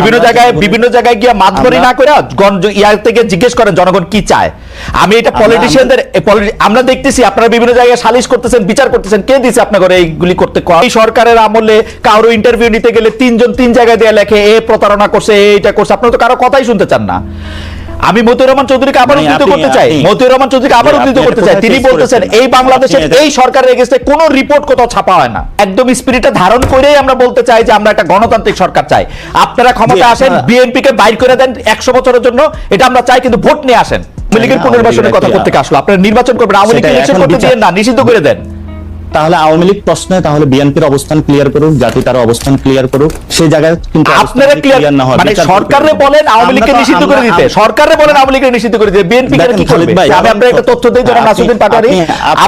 বিভিন্ন জায়গায় বিভিন্ন জায়গায় গিয়ে মাতবরি না করে ইয়ার থেকে জিজ্ঞেস করেন জনগণ কি চায় আমি এটা পলিটিশিয়ানদের আমরা দেখতেছি আপনারা বিভিন্ন জায়গায় সালিশ করতেছেন বিচার করতেছেন কে দিছে আপনাদের এইগুলি করতে? এই সরকারের আমলে কারও ইন্টারভিউ নিতে গেলে তিনজন তিন জায়গায় দিয়ে লেখে এ প্রতারণা করছে এইটা এটা করছে আপনারা তো কারও কথাই শুনতে চান না আমি মতিউর রহমান চৌধুরীকে আবার মানে উদ্ধৃত করতে চাই। মতিউর রহমান চৌধুরীকে আবার উদ্ধৃত করতে চাই। তিনি বলতেছেন এই বাংলাদেশের এই সরকারের এগেস্টে কোনো রিপোর্ট কোথাও ছাপা হয় না। একদম স্পিরিটটা ধারণ করেই আমরা বলতে চাই যে আমরা একটা গণতান্ত্রিক সরকার চাই। আপনারা ক্ষমতা আসেন বিএনপি কে বাইর করে দেন একশো বছরের জন্য এটা আমরা চাই কিন্তু ভোট নিয়ে আসেন। আওয়ামী লীগের না, পুনর্বাসনের কথা করতে আসলো? আপনারা নির্বাচন করবেন আওয়ামী ইলেকশন করতে দিয়ে না নিষিদ্ধ করে দেন। তাহলে আওয়ামী লীগ প্রশ্নে তাহলে বিএনপির অবস্থান ক্লিয়ার করুক জাতি তার অবস্থান ক্লিয়ার করুক সেই জায়গায় কিন্তু আপনারা ক্লিয়ার না হয়, মানে সরকারে বলেন আওয়ামী লীগকে নিষিদ্ধ করে দিতে। সরকারে বলেন আওয়ামী লীগকে নিষিদ্ধ করে দিতে। বিএনপি কি করবে? ভাই, আমি আপনার একটা তথ্য দিই জনাব আপনি- নাসিরুদ্দিন পাটোয়ারি।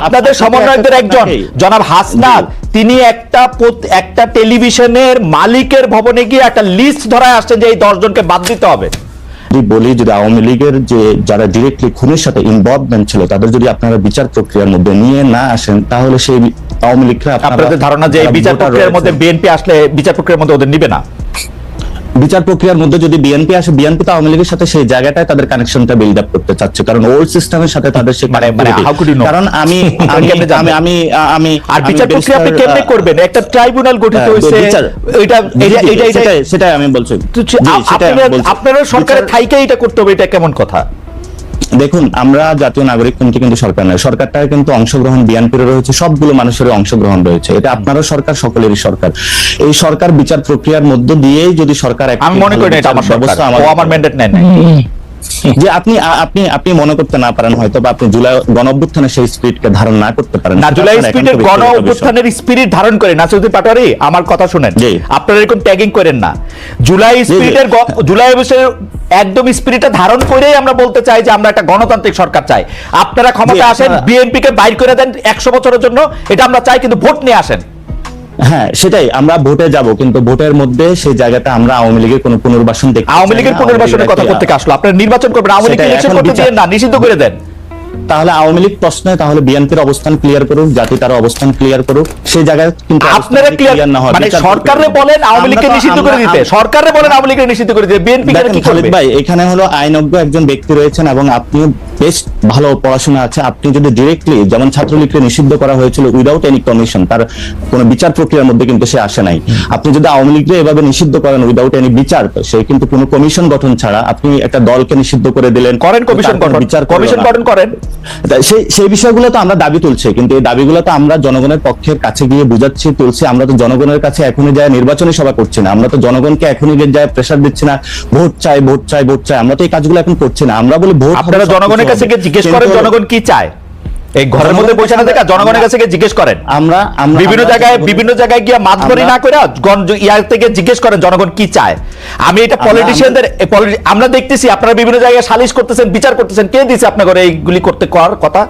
আপনাদের আপ- সমন্বয়কদের একজন জনাব হাসনাত। তিনি একটা একটা টেলিভিশনের মালিকের ভবনে গিয়ে একটা লিস্ট ধরায় আসছেন যে এই দশ জনকে বাদ দিতে হবে। যদি বলি যদি আওয়ামী লীগের যে যারা ডিরেক্টলি খুনের সাথে ইনভলভমেন্ট ছিল তাদের যদি আপনারা বিচার প্রক্রিয়ার মধ্যে নিয়ে না আসেন তাহলে সেই আওয়ামী লীগরা আপনাদের ধারণা যে বিচার প্রক্রিয়ার মধ্যে বিএনপি আসলে বিচার প্রক্রিয়ার মধ্যে ওদের নিবে না। বিচার প্রক্রিয়ার মধ্যে যদি বিএনপি আসে বিএনপি তো আওয়ামী লীগের সাথে সেই জায়গাটায় তাদের কানেকশনটা বিল্ড আপ করতে চাচ্ছে। কারণ ওল্ড সিস্টেমের সাথে তাদের সে মানে- মানে? কারণ আমি আমি আমি আমি আর বিচার প্রক্রিয়া আপনি কেমনে করবেন? একটা ট্রাইব্যুনাল গঠিত হ্যাঁ, হয়েছে এটা এটা সেটাই আমি বলছি। আপনারা- সরকারের থাইকে এটা করতে হবে এটা কেমন কথা? দেখুন আমরা জাতীয় নাগরিক কমিটি কিন্তু সরকার নয়। সরকারটা কিন্তু অংশগ্রহণ বিএনপির রয়েছে সবগুলো মানুষের অংশগ্রহণ রয়েছে। এটা আপনারও সরকার সকলেরই সরকার। এই সরকার বিচার প্রক্রিয়ার মধ্য দিয়েই যদি সরকার আমি মনে করি না এটা আমার সরকার। ব্যবস্থা ও আমার ম্যান্ডেট নেয় নাই। যে আপনি আপনি আপনি মনে করতে না পারেন হয়তো বা আপনি জুলাই গণ অভ্যুত্থানের সেই স্পিরিটকে ধারণ না করতে পারেন। না জুলাই স্পিডের গণ অভ্যুত্থানের স্পিরিট ধারণ করে নাসিরুদ্দিন পাটোয়ারি আমার কথা শুনেন। আপনারা এরকম ট্যাগিং করেন না। জুলাই স্পিরিটের জুলাই অবশ্যই একদম স্পিরিটটা ধারণ করেই আমরা বলতে চাই যে আমরা একটা গণতান্ত্রিক সরকার চাই। আপনারা ক্ষমতা আসেন আপনারা- বিএনপি কে বাইর করে দেন একশো বছরের জন্য এটা আমরা চাই কিন্তু ভোট নিয়ে আসেন। হ্যাঁ সেটাই আমরা ভোটে যাব কিন্তু ভোটের মধ্যে সেই জায়গাটা আমরা আওয়ামী লীগের কোনো পুনর্বাসন দেখতে আওয়ামী লীগের পুনর্বাসনের কথা করতে আসলো। আপনারা নির্বাচন করবেন আওয়ামী সেটাই, ইলেকশন করতে দিয়ে না নিষিদ্ধ করে দেন। তাহলে আওয়ামী লীগ প্রশ্নে তাহলে বিএনপির অবস্থান ক্লিয়ার করুক জাতি তার অবস্থান ক্লিয়ার করুক সেই জায়গায় কিন্তু আপনারা ক্লিয়ার না হয় মানে সরকারে বলেন আওয়ামী লীগকে নিষিদ্ধ করে দিতে। সরকারে বলেন আওয়ামী লীগকে নিষিদ্ধ করে দিতে বিএনপি কি করবে? ভাই এখানে হলো আইনজ্ঞ একজন ব্যক্তি রয়েছেন এবং আপনি বেশ ভালো পড়াশোনা আছে। আপনি যদি ডিরেক্টলি যেমন ছাত্রলীগকে নিষিদ্ধ করা হয়েছিল উইদাউট এনি কমিশন তার কোনো বিচার প্রক্রিয়ার মধ্যে কিন্তু সে আসে নাই। আপনি যদি আওয়ামী লীগকে এভাবে নিষিদ্ধ করেন উইদাউট এনি বিচার সে কিন্তু কোনো কমিশন গঠন ছাড়া আপনি একটা দলকে নিষিদ্ধ করে দিলেন করেন কমিশন গঠন বিচার কমিশন গঠন করেন। সেই সেই বিষয়গুলো তো আমরা দাবি তুলছি কিন্তু এই দাবিগুলো তো আমরা জনগণের পক্ষের কাছে গিয়ে বুঝাচ্ছি তুলছি। আমরা তো জনগণের কাছে এখনই যায় নির্বাচনী সভা করছি না। আমরা তো জনগণকে এখনই যায় প্রেশার দিচ্ছি না ভোট চাই ভোট চাই ভোট চাই। আমরা তো এই কাজগুলো এখন করছি না। আমরা বলি ভোট আপনারা জনগণের কাছে গিয়ে জিজ্ঞেস করেন জনগণ কি চায়? এই ঘরের মধ্যে বসে না দেখা জনগণের কাছে গিয়ে জিজ্ঞেস করেন। আমরা আমরা বিভিন্ন জায়গায় বিভিন্ন জায়গায় গিয়ে মাতবরি না করে ইয়ার থেকে জিজ্ঞেস করেন জনগণ কি চায়। আমি এটা পলিটিশিয়ানদের আমরা দেখতেছি আপনারা বিভিন্ন জায়গায় সালিশ করতেছেন বিচার করতেছেন কে দিছে আপনার ঘরে এইগুলি করতে করার কথা?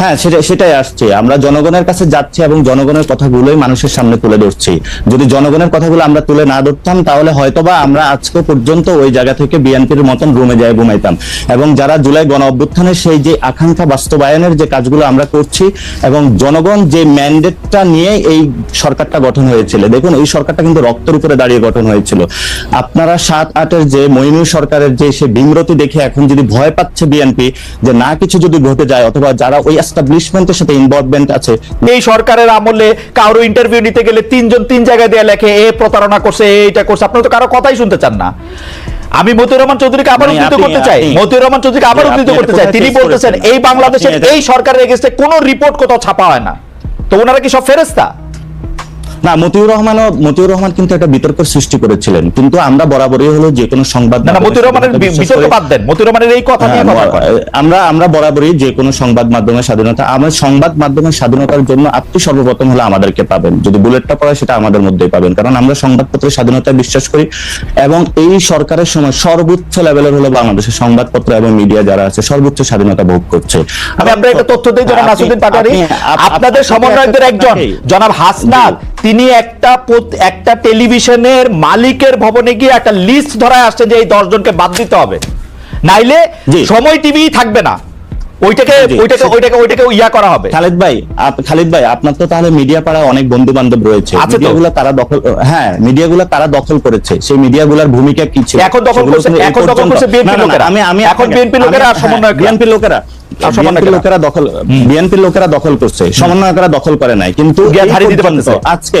হ্যাঁ সেটা সেটাই আসছে। আমরা জনগণের কাছে যাচ্ছি এবং জনগণের কথাগুলোই মানুষের সামনে তুলে ধরছি। যদি জনগণের কথাগুলো আমরা তুলে না ধরতাম তাহলে হয়তোবা আমরা আজকে পর্যন্ত ওই জায়গা থেকে বিএনপির মতন রুমে যায় ঘুমাইতাম। এবং যারা জুলাই গণ অভ্যুত্থানের সেই যে আকাঙ্ক্ষা বাস্তবায়নের যে কাজগুলো আমরা করছি এবং জনগণ যে ম্যান্ডেটটা নিয়ে এই সরকারটা গঠন হয়েছিল, দেখুন এই সরকারটা কিন্তু রক্তের উপরে দাঁড়িয়ে গঠন হয়েছিল। আপনারা সাত আটের যে মইনুল সরকারের যে সে বিমরতি দেখে এখন যদি ভয় পাচ্ছে বিএনপি যে না কিছু যদি ঘটে যায়, অথবা যারা ওই এস্টাবলিশমেন্টের সাথে ইনভলভমেন্ট আছে, এই সরকারের আমলে কারও ইন্টারভিউ নিতে গেলে তিনজন তিন জায়গায় দিয়ে লেখে, এ প্রতারণা করছে, এ এটা করছে। আপনারা তো কারও কথাই শুনতে চান না। আমি মতিউর রহমান চৌধুরীকে আবার মানে উদ্ধৃত করতে চাই। মতিউর রহমান চৌধুরীকে আবার উদ্ধৃত করতে চাই। তিনি বলতেছেন এই বাংলাদেশের এই সরকারের এগেস্টে কোনো রিপোর্ট কোথাও ছাপা হয় না। তো ওনারা কি সব ফেরেস্তা না মতিউর রহমানও মতিউর রহমান কিন্তু একটা বিতর্ক সৃষ্টি করেছিলেন। কিন্তু আমরা বরাবরই হলো যে কোনো সংবাদ না মতিউর রহমানের বিতর্ক বাদ দেন। মতিউর রহমানের এই কথা নিয়ে হ্যাঁ, আমরা আমরা বরাবরই যে কোনো সংবাদ মাধ্যমের স্বাধীনতা আমরা সংবাদ মাধ্যমের স্বাধীনতার জন্য আপনি সর্বপ্রথম হলে আমাদেরকে পাবেন। যদি বুলেটটা পড়ে সেটা আমাদের মধ্যেই পাবেন। কারণ আমরা সংবাদপত্রের স্বাধীনতায় বিশ্বাস করি এবং এই সরকারের সময় সর্বোচ্চ লেভেলের হলো বাংলাদেশের সংবাদপত্র এবং মিডিয়া যারা আছে সর্বোচ্চ স্বাধীনতা ভোগ করছে। আমি আপনার একটা তথ্য দিই জনাব আপনি- আপ- আপনাদের সমন্বয়কদের একজন জনাব হাসনাত। তিনি একটা একটা টেলিভিশনের মালিকের ভবনে গিয়ে একটা লিস্ট ধরায় আসছে যে এই দশজনকে বাদ দিতে হবে নাইলে। সময় টিভি থাকবে না ওইটাকে ওইটাকে ওইটাকে ওইটাকে ইয়া করা হবে। খালিদ ভাই খালিদ ভাই আপনার তো তাহলে মিডিয়া পাড়ায় অনেক বন্ধু বান্ধব রয়েছে মিডিয়াগুলো তারা দখল হ্যাঁ মিডিয়াগুলো তারা দখল করেছে। সেই মিডিয়াগুলোর ভূমিকা কি ছিল? এখন দখল করছে- এখন দখল করছে না, লোকেরা। আমি আমি এখন BNP লোকেরা আর সমন্বয়করা। বিএনপি লোকেরা সমন্বয়করা। বিএনপি লোকেরা দখল বিএনপি লোকেরা দখল করছে। সমন্বয়করা দখল করে নাই। কিন্তু। আজকে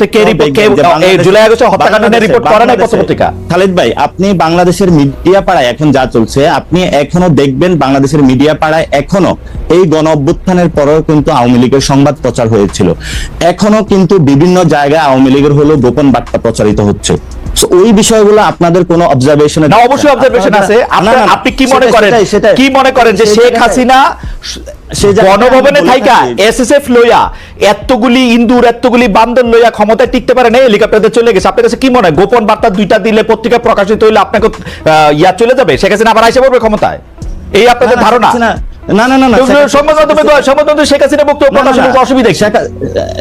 আগস্টে কে এটাও কে- এই জুলাই আগস্টে হত্যাকাণ্ড নিয়ে করে নাই বাংলাদেশে- পত্রিকা? ভাই আপনি বাংলাদেশের মিডিয়া পাড়ায় এখন যা চলছে আপনি এখনও দেখবেন বাংলাদেশের মিডিয়া পাড়ায় এখনও এই গণ অভ্যুত্থানের পরেও কিন্তু আওয়ামী লীগের সংবাদ প্রচার হয়েছিল এখনও কিন্তু বিভিন্ন জায়গায় আওয়ামী লীগের হলো গোপন বার্তা প্রচারিত হচ্ছে ওই বিষয়গুলো আপনাদের কোনো অবজারভেশনে না অবশ্যই অবজারভেশন আছে। আপনার আপনি কি মনে করেন? কি মনে করেন যে শেখ হাসিনা গণভবনে থাইকা। এসএসএফ লইয়া এতগুলি ইন্দুর এতগুলি বান্দর লইয়া ক্ষমতায় টিকতে পারে না হেলিকপ্টারে চলে গেছে। আপনার কাছে কি মনে হয়? গোপন বার্তা দুইটা দিলে পত্রিকা প্রকাশিত হইলে আপনাকে ইয়া চলে যাবে? শেখ হাসিনা আবার আইসা পড়বে ক্ষমতায়? এই আপনাদের ধারণা? না না না না শেখ হাসিনা- সংবাদ মাধ্যমে সংবাদ মাধ্যমে শেখ হাসিনা বক্তব্য না, না, প্রকাশের না। কোনো অসুবিধা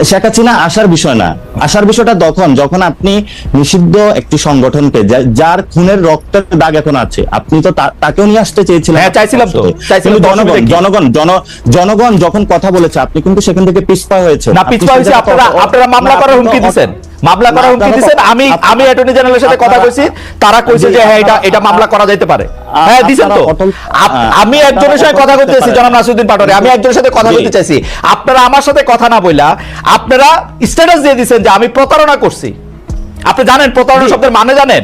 শেখ হাসিনা আসার বিষয় না। আসার বিষয়টা তখন যখন আপনি নিষিদ্ধ একটি সংগঠনকে যার খুনের রক্তের দাগ এখন আছে আপনি তো তাকেও নিয়ে আসতে চেয়েছিলেন। হ্যাঁ, চাইছিলাম তো। চাইছিলাম জনগণ জনগণ জন জনগণ যখন কথা বলেছে আপনি কিন্তু সেখান থেকে পিছপা হয়েছে না পিছপা হয়েছে আপনারা আপনারা মামলা করার হুমকি দিচ্ছেন মামলা করার হুমকি দিচ্ছেন আমি আমি অ্যাটর্নি জেনারেলের সাথে কথা কইছি তারা কইছে যে হ্যাঁ এটা এটা মামলা করা যাইতে পারে। হ্যাঁ দিছেন তো। আমি একজনের সাথে কথা বলতেছি জনাব নাসিরউদ্দিন পাটোয়ারি। আমি একজনের সাথে কথা। বলতে চাইছি। আপনারা আমার সাথে কথা না বইলা আপনারা স্ট্যাটাস দিয়ে দিছেন যে আমি প্রতারণা করছি। আপনি জানেন প্রতারণা শব্দের মানে জানেন?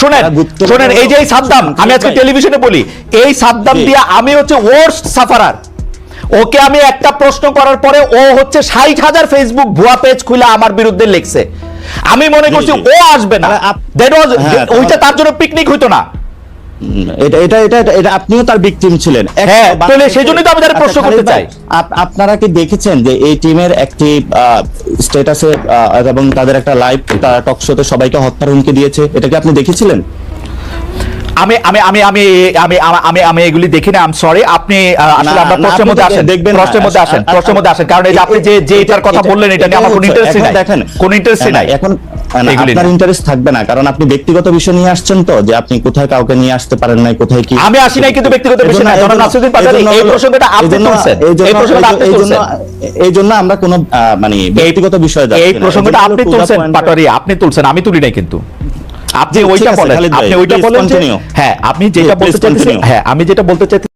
শোনেন শোনেন এই যে এই সাদ্দাম আমি আজকে টেলিভিশনে বলি এই সাদ্দাম। দিয়া আমি হচ্ছে ওয়ার্স্ট সাফারার। ওকে আমি একটা প্রশ্ন করার পরে ও হচ্ছে ষাট হাজার ফেসবুক ভুয়া পেজ খুলে আমার বিরুদ্ধে লিখছে। আমি মনে করছি ও আসবে না। তাহলে ওয়াজ ওইটা তার জন্য পিকনিক হইতো না। এটা এটা এটা এটা- এটা আপনিও তার ভিকটিম ছিলেন হ্যাঁ, সেজন্যই তো আমি তাদের প্রশ্ন আচ্ছা, করতে চাই। আপনারা কি দেখেছেন যে এই টিমের একটি স্ট্যাটাসে এবং তাদের একটা লাইভ টক শোতে সবাইকে হত্যার হুমকি দিয়েছে এটা কি আপনি দেখেছিলেন আমি আমি আমি আমি আমি আমি- আমি আমি এগুলি দেখি না আম সরি আপনি আসলে না, প্রশ্নের মধ্যে আসেন দেখবেন। প্রশ্নের মধ্যে আসেন আ- আ- প্রশ্নের মধ্যে আসেন কারণ এই যে আপনি যে যে এটার কথা বললেন এটা নিয়ে আমার কোনো ইন্টারেস্ট নাই এখন দেখেন কোনো ইন্টারেস্ট নাই এখন আপনার ইন্টারেস্ট থাকবে না কারণ আপনি ব্যক্তিগত বিষয় নিয়ে আসছেন তো যে আপনি কোথায় কাউকে নিয়ে আসতে পারেন নাই কোথায় কি। আমি আসি নাই কিন্তু ব্যক্তিগত বিষয় না। নাসিরুদ্দিন পাটোয়ারি, এই প্রসঙ্গটা আপনি এই প্রসঙ্গটা আপনি এই জন্য- তুলছেন। এই জন্য আমরা কোনো মানে ব্যক্তিগত বিষয় এই প্রসঙ্গটা আপনি তুলছেন পাটোয়ারি আপনি তুলছেন আমি তুলি নাই কিন্তু। আপনি ওইটা বলেন আপনি ওইটা বলেন হ্যাঁ আপনি যেটা বলতে চাইছেন হ্যাঁ আমি যেটা বলতে চাইছি